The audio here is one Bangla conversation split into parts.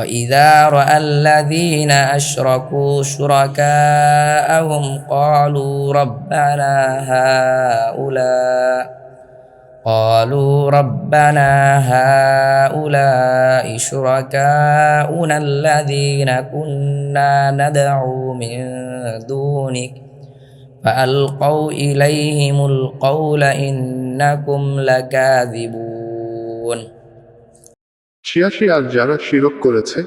وإذا رأى الذين أشركوا شركاءهم قالوا ربنا هؤلاء قالوا ربنا هؤلاء شركاؤنا الذين كنا ندعو من دونك فألقوا إليهم القول إنكم لكاذبون. ছিয়াশি আর যারা শিরক করেছে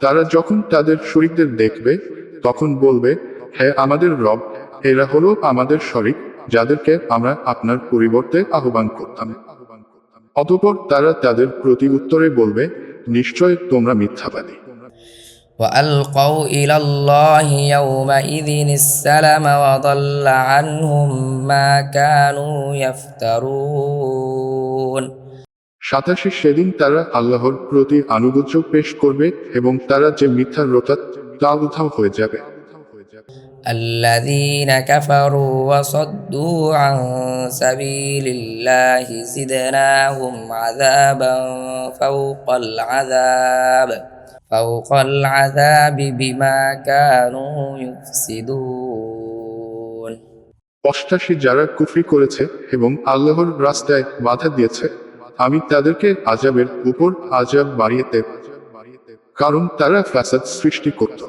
তারা যখন তাদের শরীরদের দেখবে তখন বলবে হে আমাদের রব এরা হলো আমাদের শরিক যাদেরকে আমরা আপনার পরিবর্তে আহ্বান করতাম অতপর তারা তাদের প্রতি উত্তরে বলবে নিশ্চয় তোমরা মিথ্যাবাদী وألقوا إلى الله يومئذ السلم وضل عنهم ما كانوا يفترون সাতাশি সেদিন তারা আল্লাহর প্রতি আনুগত্য পেশ করবে এবং তারা যে মিথ্যা রোটা তা উধাও হয়ে যাবে الذين كفروا وصدوا عن سبيل الله زدناهم عذابا فوق العذاب فوق العذاب بما كانوا يفسدون অষ্টাশি যারা কুফরি করেছে এবং আল্লাহর রাস্তায় বাধা দিয়েছে আমি তাদেরকে আজাবের উপর আজাব বাড়িয়ে দেব কারণ তারা ফ্যাসাদ সৃষ্টি করত।